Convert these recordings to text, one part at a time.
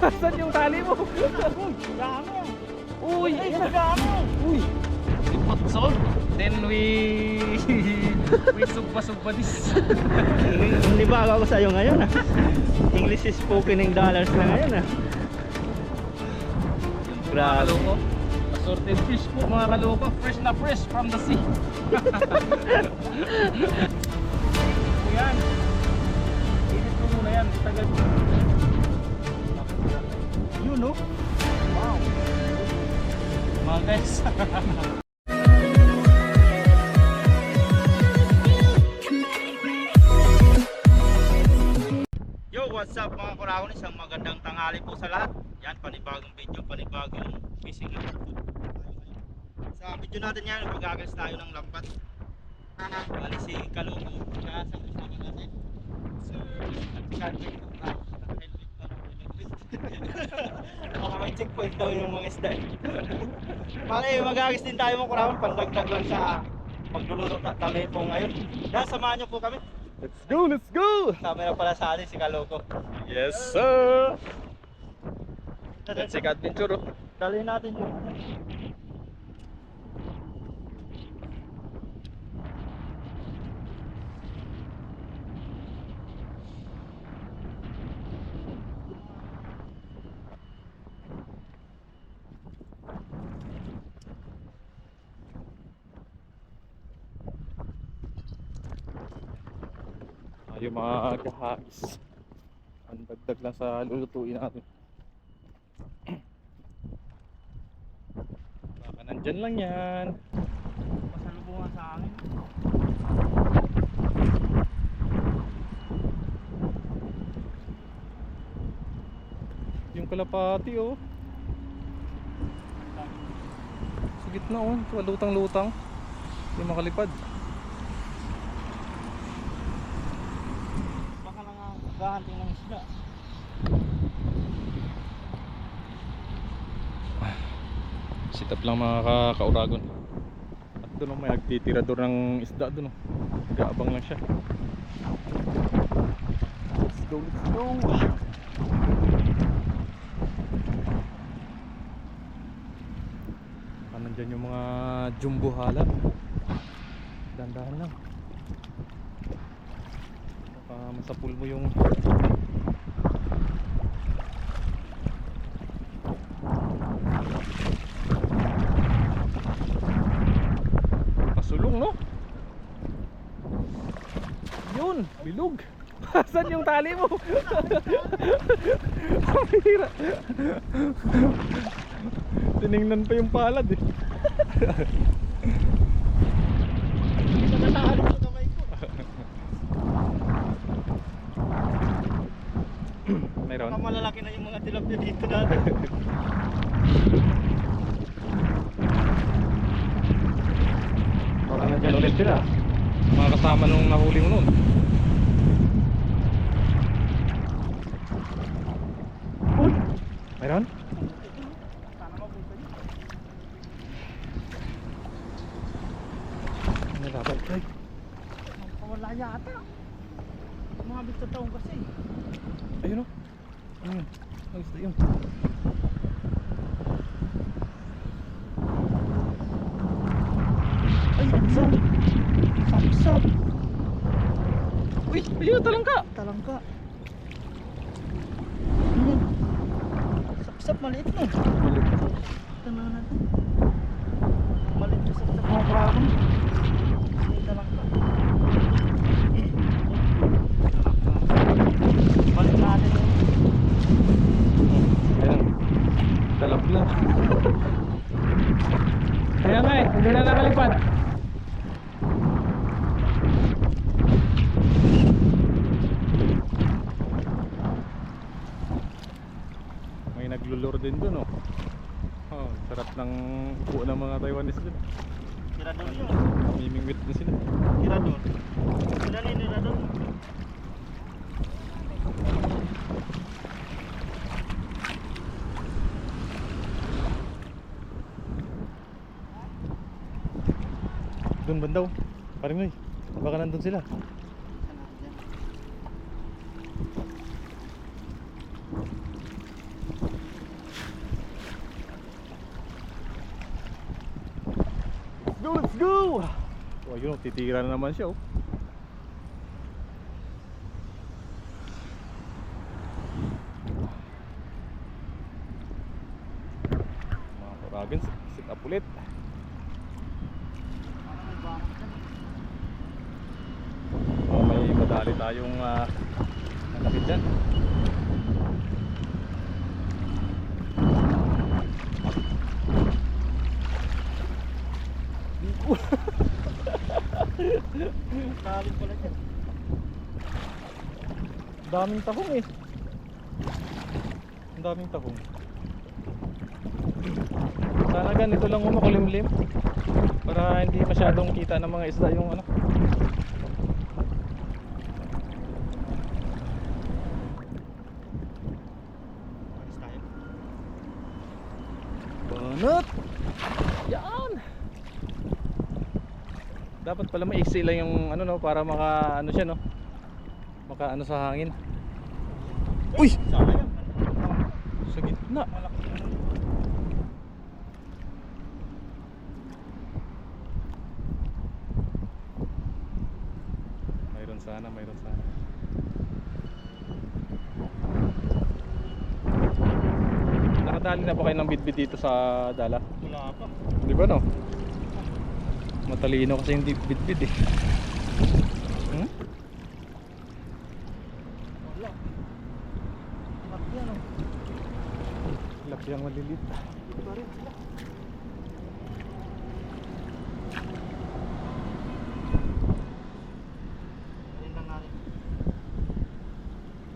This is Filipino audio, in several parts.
Saan yung tali mo? Dami. Uy, Ay, ayan dami. Uy. We put salt, then we we sugpa-sugpa this. Hindi ba ako sa'yo ngayon ah. English is spoken in dollars na ngayon ah. Grabe. Assorted fish po mga kaloko. Fresh na fresh from the sea. yan. Init mo muna yan. Tagal. You know? Wow. Mga guys. Yo, what's up mga kurakon? Isang magandang tanghali po sa lahat. Yan, panibagong video, panibagong fishing natin po. Sa video natin yan, mag-agalis tayo ng lambat. Bali si Kalugo, kaya sa kasama natin. Sir, nag-helmet po na. Nag-helmet pa na helmet. Baka may checkpoint daw yung mga isda. Bali, mag-agalis din tayo mga kurakon, pandagdag lang sa paglulunok at kami po ngayon. Dahil samahan niyo po kami. Let's go, let's go! Camera pala sa atin si Kaloko. Yes, sir! Let's take adventure. Dalhin natin yung kahagis. Ang dagdag lang sa lulutuin natin. Baka nandyan lang yan. Pasalubungan sa amin. Yung kalapati, oh. Sa gitna, oh. Lutang-lutang. Yung makalipad. Baka nang gahanting ng isda. Sit up lang mga ka kauragon. At doon may agtitirador ng isda doon. Oh. Nag-aabang lang siya. Let's go, let's go. Nandyan yung mga jumbo halap. Dandahan lang. Baka masapul mo yung Pasulong no? Yun, bilog. Saan yung tali mo? Bihira. Tiningnan pa yung palad eh. Natahali sa kamay ko. Mayroon. Baka malalaki na yung mga tilapia dito dati. Baka nandiyan ulit sila. Mga kasama nung nahuli mo nun. Uy! Mayroon? Ano dapat? Ay, Wala yata. Mga bito taong kasi. ayun o. Ano isda yun. Ay, sapsap. Sapsap. Uy! Ayun, talangka! Talangka. Ano? Sapsap maliit no. Ito na natin. Maliit na sapsap mga kurakon. Hindi talangka. Balik natin yun. Ayan. Talapla. Kaya nga eh, hindi na nakalipad. May naglulur din dun oh. Oh, sarap ng upo ng mga Taiwanese dun. Tirador yun. Namimingwit na sila. Tirador. Sila ni tirador. Doon bandaw. Parang Noy. Baka nandun sila. go! Oh, yun, oh, titira na naman siya oh. Mga kuragan, sit up ulit. Oh, may madali tayong uh, nakakit dyan. Talim pala dyan. daming tahong eh. Ang daming tahong. Sana ganito lang umukulimlim. Para hindi masyadong kita ng mga isda yung ano. Alis tayo. Banat! Yan! Dapat pala maiksi lang yung ano no para maka ano siya no. Maka ano sa hangin. Uy! Sa gitna. Mayroon sana, mayroon sana. Nakadali na ba kayo ng bitbit dito sa dala? Wala pa. Di ba no? Matalino kasi yung bitbit eh. Hmm? Wala. Malaki yan oh. Laki ang malilit. Dito pa rin sila. Ayun lang nga rin.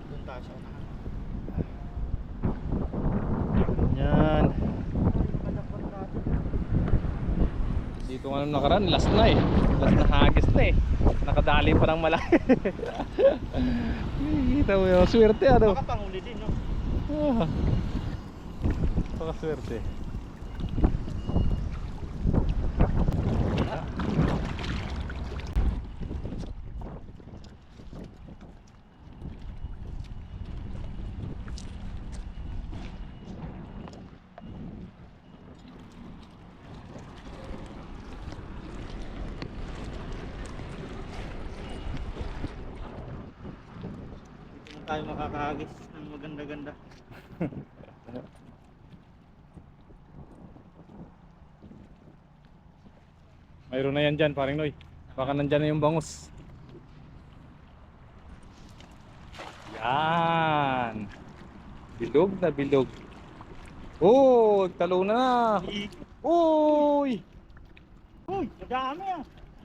Doon tayo sa unahan. Yan. Nung nakaraan, last na eh. Last na hagis na eh. Nakadali pa ng malaki. Kita mo yung swerte ano. Baka panghuli din, no? Ah. Pakaswerte. Dito na tayo makakahagis ng maganda-ganda. Mayroon na yan dyan, paring Noy. Baka nandyan na yung bangus. Yan. Bilog na bilog. Oh, talo na. Uy! Uy, madami ah!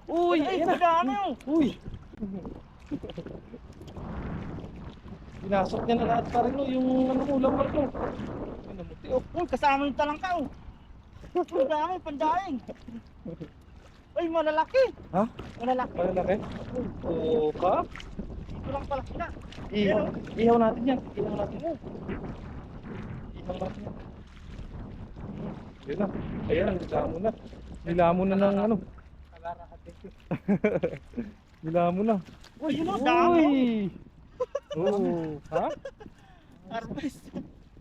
Uy! Ay, ayan na. madami oh! Uy! Pinasok niya na lahat paring Noy, yung ano mo, lamar ko. Ay, namuti oh. Uy, kasama yung talangka oh! Uy, dami, pandaing! Uy, malalaki! Ha? Malalaki! Malalaki? Oo ka? Dito lang pala sila. Ihaw, ihaw natin yan. Ihaw natin yan. Ihaw natin yan. Yun na. Ayan, nilamo na. Nilamo na ng ano. Nilamo na. Uy, yun oh, dami Uy! Oo. Ha? Harvest.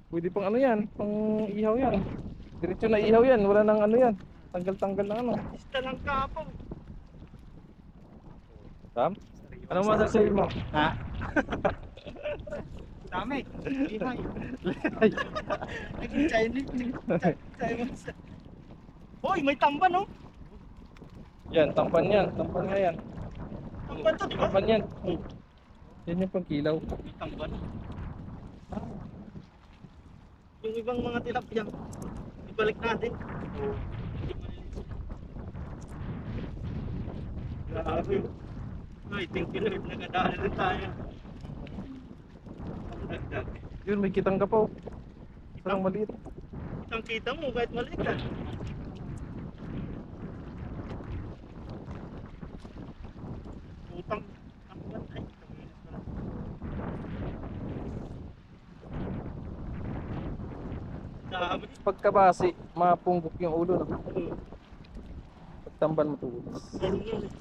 Pwede pang ano yan. Pang ihaw yan. Diretso na ihaw yan. Wala nang ano yan. Tanggal-tanggal na ano. Ista ng kapong. Sam? Ano masasabi mo? Ha? Dami. Lihay. Ay, Naging Chinese. Chinese. Uy, may tamban oh. yan, tampan yan. Tampan nga yan. Tamban to, di ba? Tampan yan. Yan yung pangkilaw. May tamban. Yung ibang mga tilapia, ibalik natin. Grabe. Ay, thank you Lord, nagadali rin tayo. Dagdag. Yun, may kitang ka pa. oh. Parang maliit. Kitang kita mo, kahit maliit ah. Utang. Ay. Dami. Pagkabasi, mapunggok yung ulo. No? Pagtamban mo tulos. Ganun yun eh.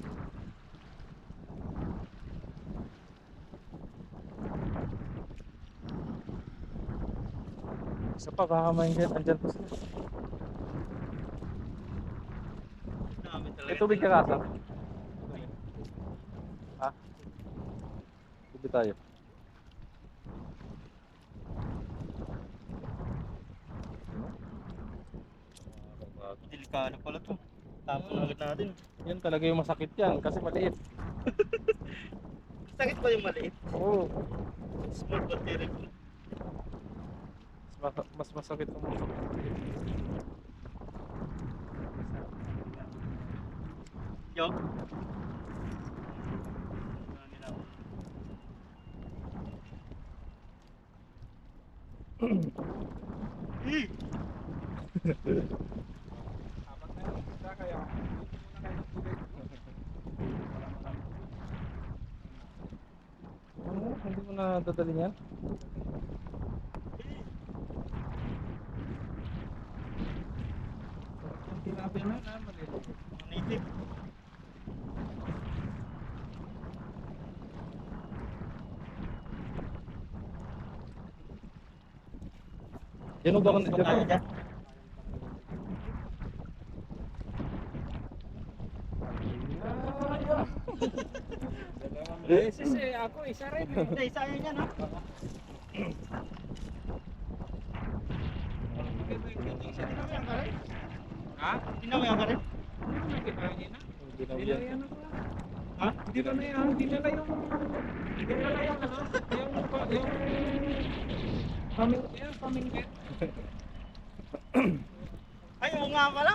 Isa pa, kakamain dyan. Andyan pa sila. May tubig ka kasa? Ha? Tubig tayo. Delikado pala to. Tapon agad natin. Yan talaga yung masakit yan kasi maliit. Sakit ba yung maliit? Oo. Small but terrible. Mas, mas masakit ang Yo. Eh, Ano? Hindi mo na dadalhin yan? Tilapia na na, maliit. native. Yan ba kung. Beses eh, ako isa rin. Isa yun yan ha. Ha? Tinaw yan ka rin? Ginaw yan. Ha? Hindi na yan, hindi na na yung... Hindi na na yung ano, yung... yung... Paming... Yan, pamingkit. Ay, oo pala.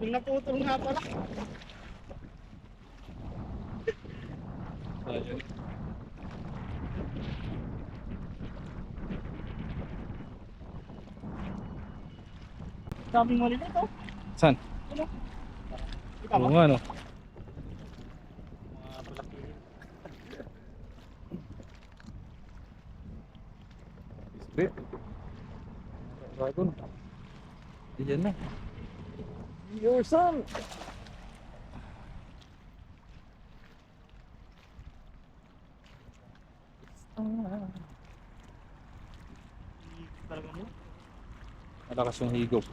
Kung naputol nga pala. Ayun. Sabi mo rin ito. Saan? Oo nga no. Isbe. Dragon. Diyan na. Your son! Malakas yung higop.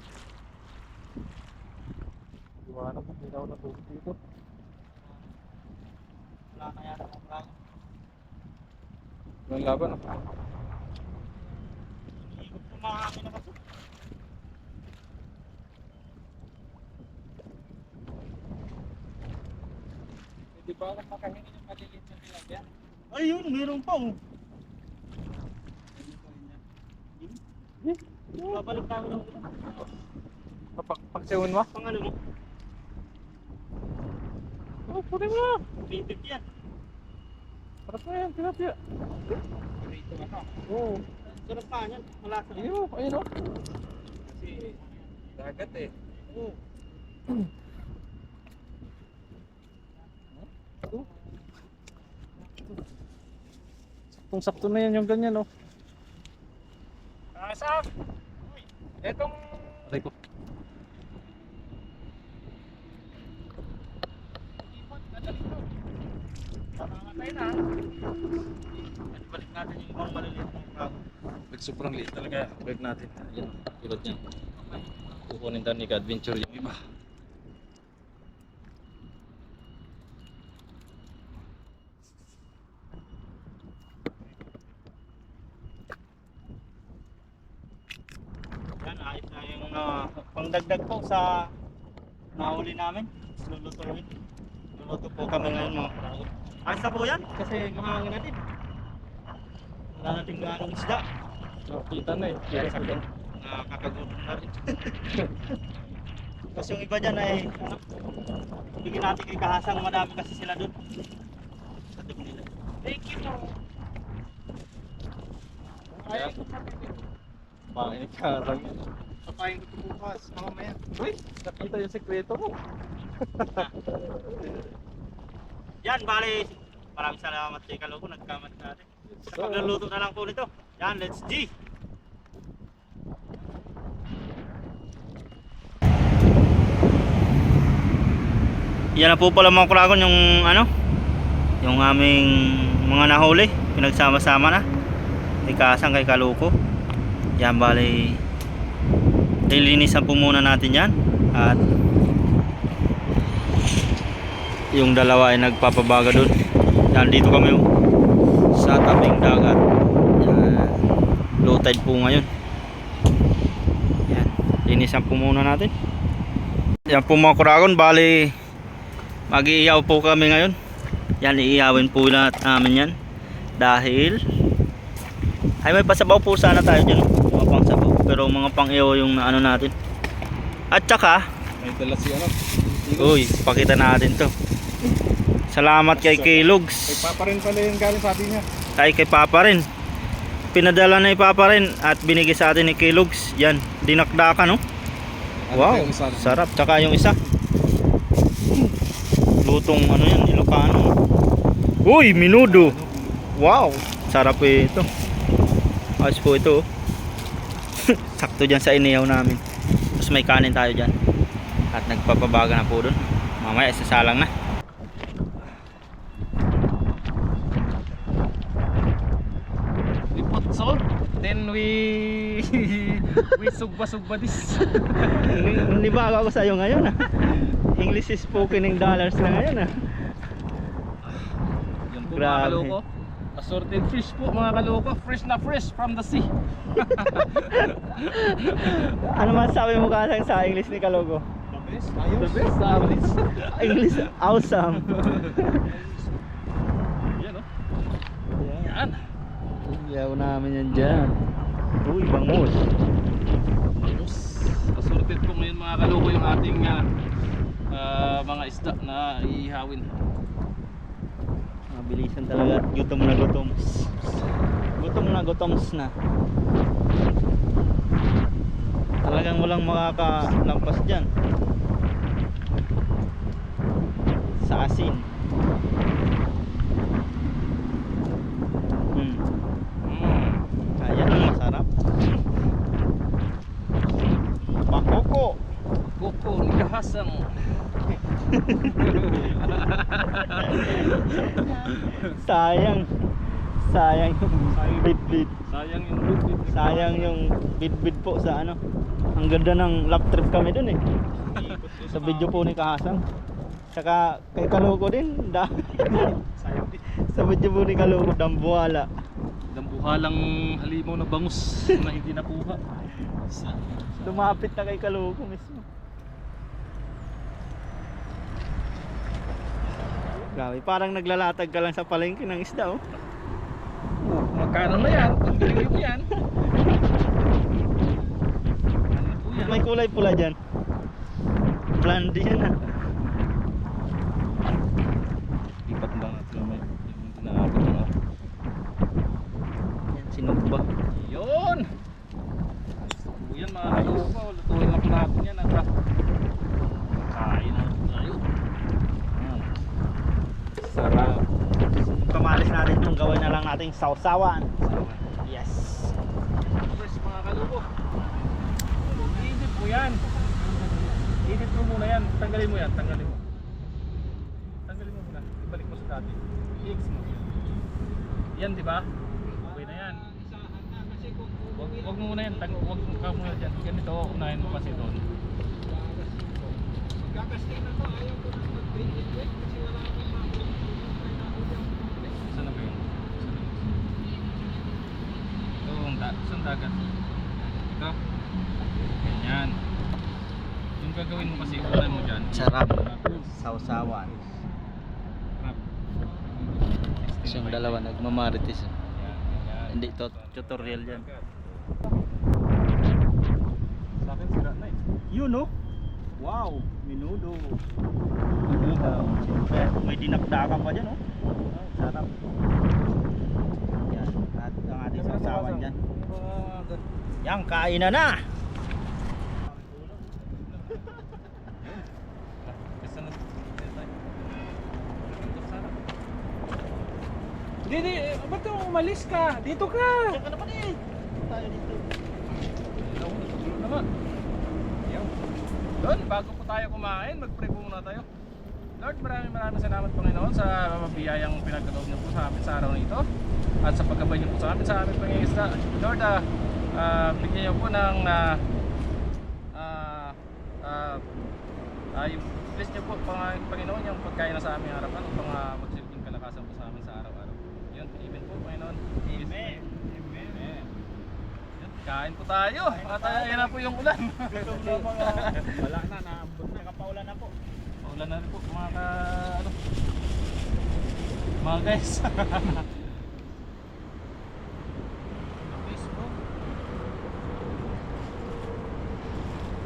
Iwanan mo, hindi na ako natulog dito. Wala na yata ang bago. Yung laban. ah. Ikot na kasi. Hindi ba ako makahingi ng maliliit na tilapia? Ayun, meron pa oh. Babalik tayo ng ulo. Papak paksiwin mo? Pang ano mo? Oh, punin mo na. Bibig yan. Sarap na yan, tilapia. Dito ano? Oo. Sarap pa yan. Malasa. Ayun o, ayun o. Kasi dagat eh. Oo. Kung sakto na yan yung ganyan o. Asa? Etong... Aray ko. ipot na dito. Mamamatay na. Balik natin yung ibang maliliit ng bago. Pag sobrang liit talaga, break natin. Ayan, tulad niyan. Kukunin tayo ni ka-adventure yung iba. Yan, ayos na yung uh, pangdagdag po sa nahuli namin. Lulutuin. Luluto po kami ngayon mga karao. Ayos na po yan kasi mahangin natin. Wala nating ganong isda. Nakita na eh. Kaya sa akin. Nakakagutom na rin. kasi yung iba dyan ay ano, bigyan natin kay Kahasang madami kasi sila doon. Sa tip nila. Thank you po. Kaya, pangin ka lang yan. Papayin ko ito bukas. Mamaya. Uy, nakita yung sekreto mo. Yan, bali. Maraming salamat kay Kalogo. Nagkamat natin. Sa pagluluto na lang po nito. Yan, let's G! Yan na po pala mga kuragon yung ano yung aming mga nahuli pinagsama-sama na kay Kasang kay Kaluko yan bali lilinisan po muna natin yan at yung dalawa ay nagpapabaga doon. Yan, dito kami oh, sa tabing dagat. Yan. Low tide po ngayon. Yan. Linisan po muna natin. Yan po mga kuragon, bali mag-iiyaw po kami ngayon. Yan, iiyawin po lahat namin yan. Dahil ay may pasabaw po sana tayo dyan. Mga pang sabaw. Pero mga pang iyaw yung ano natin. At saka, May dala si ano. uy, pakita natin to. Salamat kay Kay Kilogs. Papa rin pala yung galing sabi niya. Ay kay Papa rin. Pinadala na ni Papa rin at binigay sa atin ni Kilogs. Yan, dinakdakan no. Ano Wow, sarap. Tsaka yung isa. Lutong ano yan, Ilocano. Uy, minudo. Wow, sarap eh ito. Ayos po ito. oh. Sakto dyan sa iniyaw namin. Tapos may kanin tayo dyan. At nagpapabaga na po dun. Mamaya isasalang na. We put salt, then we we sugba-sugba this. Ba ako sa'yo ngayon ah. English is spoken in dollars na ngayon ah. Yan po mga Grabe. kaloko. Assorted fish po mga kaloko. Fresh na fresh from the sea. Ano man sabi mo kasang sa English ni Kalogo? The best. Ayos. English awesome. Yan oh. Yan. Yaw namin yan dyan. Uy, bangus. Bangus. Assorted po ngayon mga kaloko yung ating ah, ah, mga isda na iihawin. Mabilisan talaga at gutom na gutom. Gutom na gutoms na. Talagang walang makakalampas dyan. Sa asin. Hmm. Mm. Ayan ang masarap. Bakoko. Kahasang. Sayang. Sayang yung bit-bit. Sayang yung lupit. Sayang yung bid-bid po sa ano. Ang ganda ng lap trip kami dun eh. Sa video po ni Kahasang. Saka kay Kaloko din. Da Sayang din. sa video po ni Kaloko, dambuhala. Dambuhalang halimaw na bangus na hindi nakuha. Lumapit na kay Kaloko mismo. Grabe, parang naglalatag ka lang sa palengke ng isda oh. Magkano na yan? Pagpili mo yan. Ano yan? May kulay pula dyan. Blondie yan ah. Ipat lang natin na may yung tinaabot na. Yan, sinugba. Yun! Yan mga. Lutuin lang po natin yan. At ah, kain na tayo. Mm. Sarap. Kamalis natin itong na nating sausawan. Yes. Fresh mga kalupo. Idip mo yan. Idip mo muna yan. Tanggalin mo yan. Tanggalin mo. Tanggalin mo muna. Ibalik mo sa dati. I-X mo. Yan di ba? Okay na yan. Wag, wag mo muna yan. Tang wag mo ka muna dyan. Ganito. Unahin mo kasi doon. Saan na ba yun? Ito ang dagat? Ito. Ganyan. Yung gagawin mo kasi ulan mo dyan. Sarap. Sausawan. Siyang dalawa nagmamarites. Hindi to tutorial yan. Sa akin sira na eh. Yun no? Wow, minudo. Siyempre, may dinakdakan pa dyan oh. Oh, sarap. Yan, at ang ating sausawan dyan. Yan, kain na na! Hindi, hindi. Ba't ka umalis ka? Dito ka! Diyan ka naman eh! Tayo dito. Ilaw na sa dulo naman. Ayaw. Doon, bago po tayo kumain, mag-pray po muna tayo. Lord, maraming maraming salamat Panginoon sa biyayang pinagkaloob niyo po sa amin sa araw na ito at sa pagkabay niyo po sa amin sa aming pangingisda. Lord, ah, ah, bigyan niyo po ng ah, ah, ah, ah, yung bless niyo po, Pang- Panginoon, yung pagkain na sa aming harapan upang uh, magsilbing kalakasan po sa amin sa araw-araw. Yun, amen po, Panginoon. Amen. Amen. Amen. Yun, kain po tayo. At uh, yan na po yung ulan. Wala na, naambon na. Nakapaulan na po. Ulan na rin po, mga ka... Ano? Mga guys. Facebook.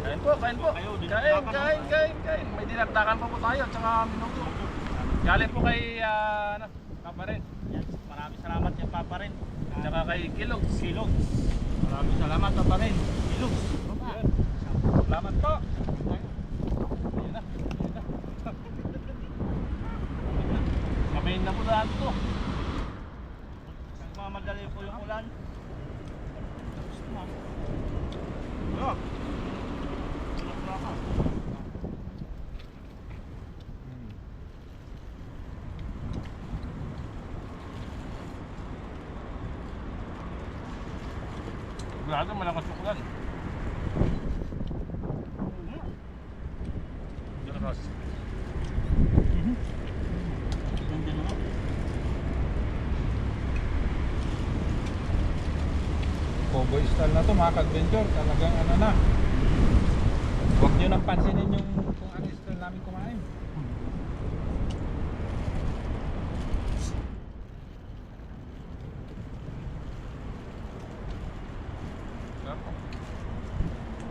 kain po, kain po. Kayo, Kain, kain, kain, kain. May dinagdagan pa po tayo at saka minuto. Galing po kay, uh, ano, Papa rin. Yan, maraming salamat kay Papa rin. At saka kay Kilog. Silog. Maraming salamat Papa rin. Silog. Yun. Salamat po. Ayun na. Ayun na. Kamain na po lahat to. Nagmamadali po yung ulan. Tapos na. Sigurado malakas yung ulan. Malakas. Cowboy style na to mga ka-adventure. Talagang ano na. Huwag nyo nang pansinin yung kung ano style namin kumain.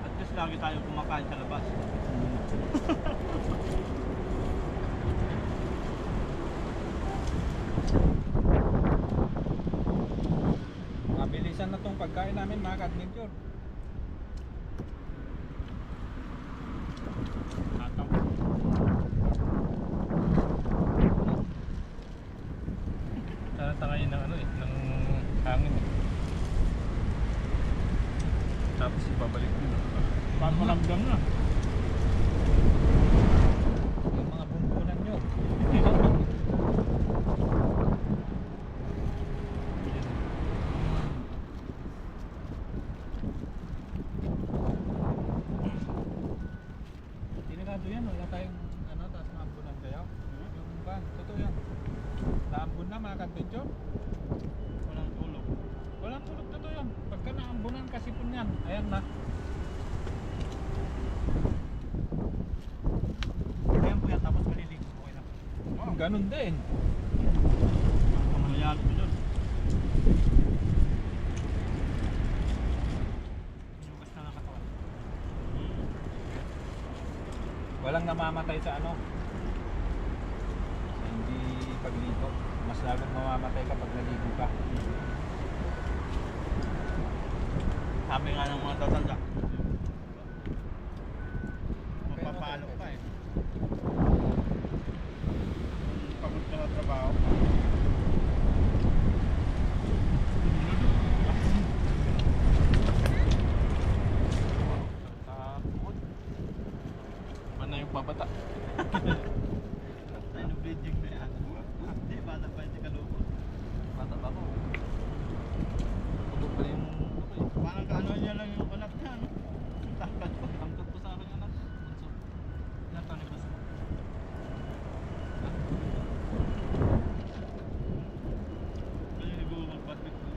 At least lagi tayo kumakain sa labas. Mabilisan na tong pagkain namin mga ka-adventure. Tataw. Sana tangayin ng ano eh, ng hangin eh. Tapos ibabalik din. Paano malamdam na? Yung mga bumbunan nyo. Delikado yan, wala tayong ano, tapos maambunan kayo. Yung ban, totoo yan. Naambun na mga ka-adventure. Walang tulog. Walang tulog totoo yan. Pagka naambunan kasi po yan, ayan na. Ayan po yan, tapos maliligo po kayo. Ganun din. Mangyayari po na katawan. Walang namamatay sa ano. Sa hindi pagligo. Mas lalong mamamatay kapag naligo ka. Sabi nga ng mga tatanda. Mapapalo ka eh. Pagod ka na trabaho. Takot. Ano yung babata? Ay, no bleeding na yan. Hindi, bata pa yung kalubo. Bata pa ko. Tugog pa yung ano eh. Parang kaano niya lang yung anak niya. no? Takot ko. Tangkad po sa akin anak. Bunso. Ilan taon ni Bas? Naliligo mag-basketball.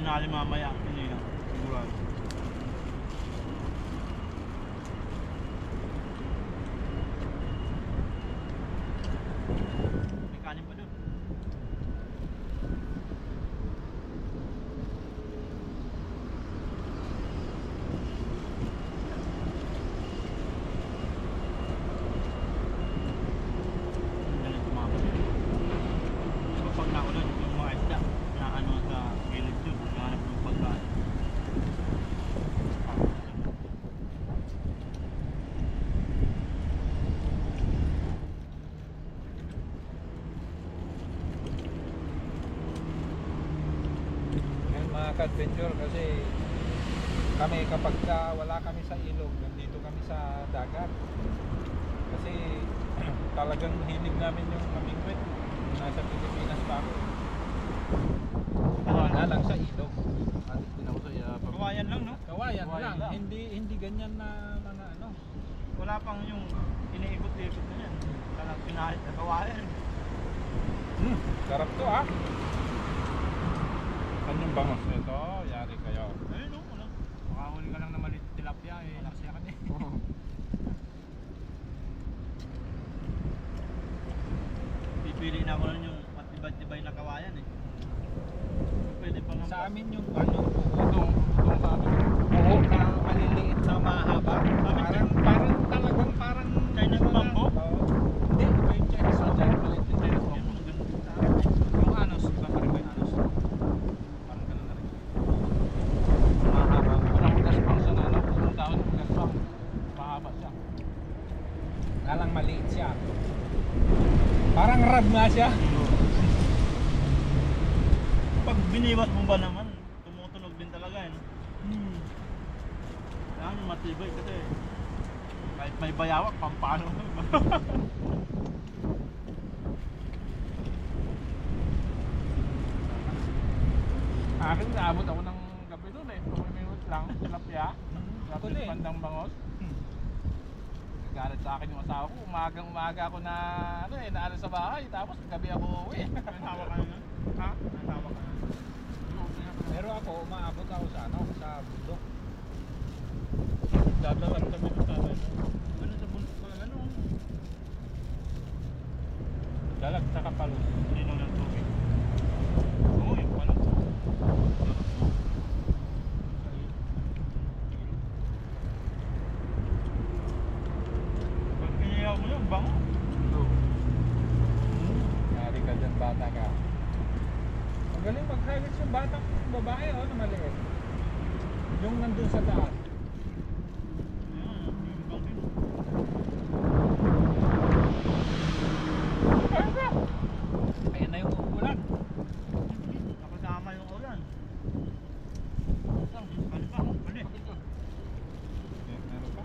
Pinali mamaya, pinilang. Sigurado. May kanin pa dun. Yan ang tumama. Diba pag naulan, yung mga isda, na ano sa gilid yun, naghanap ng pagkain. Ka-adventure kasi kami kapag ka wala kami sa ilog, nandito kami sa dagat. Kasi talagang hilig namin yung mamingwit. Nasa Pilipinas pa ako. Wala lang sa ilog. Pinauso ya pag Kawayan lang, no? Kawayan, Kawayan lang. lang. Hindi hindi ganyan na mga ano. Wala pang yung iniikot-ikot na yan. Talagang pinalit na kawayan. Hmm, sarap to ah. Saan yung bangos nito? Yari kayo. Ayun, no? Wala. Makahuli ka lang na maliit tilapia, eh. Naksiya ka na eh. Pipili na ako nun yung matibay-tibay na kawayan eh. Pwede pa nga. Sa amin yung ano, utong, utong sa amin. Oo, na maliliit na mahaba. Parang, parang talagang parang Chinese bamboo? Oo. Hindi, iba yung Chinese bamboo. Maliit na Chinese Yun, bamboo. maganda. Yung anos, iba pa rin ba yung anos? Parang ganun na rin. Mahaba. Parang gaspang sa ano, yung taon ng gaspang. Mahaba siya. Nalang maliit siya. Parang rab nga siya. Pag biniwas mo ba naman, tumutunog din talaga eh. no? Hmm. Kailangan matibay kasi kahit may bayawak, pampano. Akin, naabot ako ng gabi doon eh. 2 minutes lang, tilapia. Tapos Huli. bandang bangos. Nagalit sa akin yung asawa ko. Umagang umaga ako na, ano eh, naano sa bahay. Tapos gabi ako uwi. Natawa ka na. ha? Natawa ka na. Pero ako, umaabot ako sa ano, sa bundok. Dadalan kami ng tatay. Ano sa bundok pa, ano? Dalag sa kapalus. Sino ng tubig? Oo, yung pala. Pag iniyaw mo yun, bango. Nari ka dyan, bata ka. Magaling mag-highlights yung batang babae, oh, na maliit. Yung nandun sa daan. Ayan, yung bango yun. Ayan na yung ulan. Nakasama yung ulan. Ano pa? Ano? Meron pa?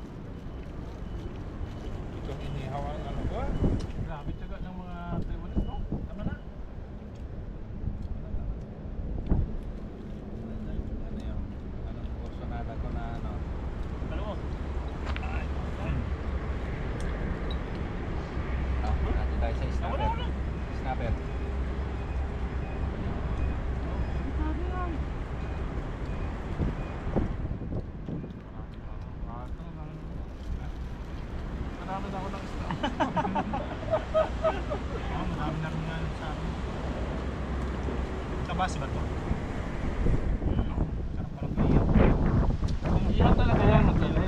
Itong inihaw ang ano ko ah. Grabe tiyaga ng mga Taiwanese no? Tama na. Ano yung ano kursunada ko na ano. Dalawa. Ah, natin tayo sa Wala, snapper. wala. Snapper. Marami na ako ng isda. Oo, marami na rin nga sa amin. Kabasi ba to? Hmm, Sarap parang iyaw. Kung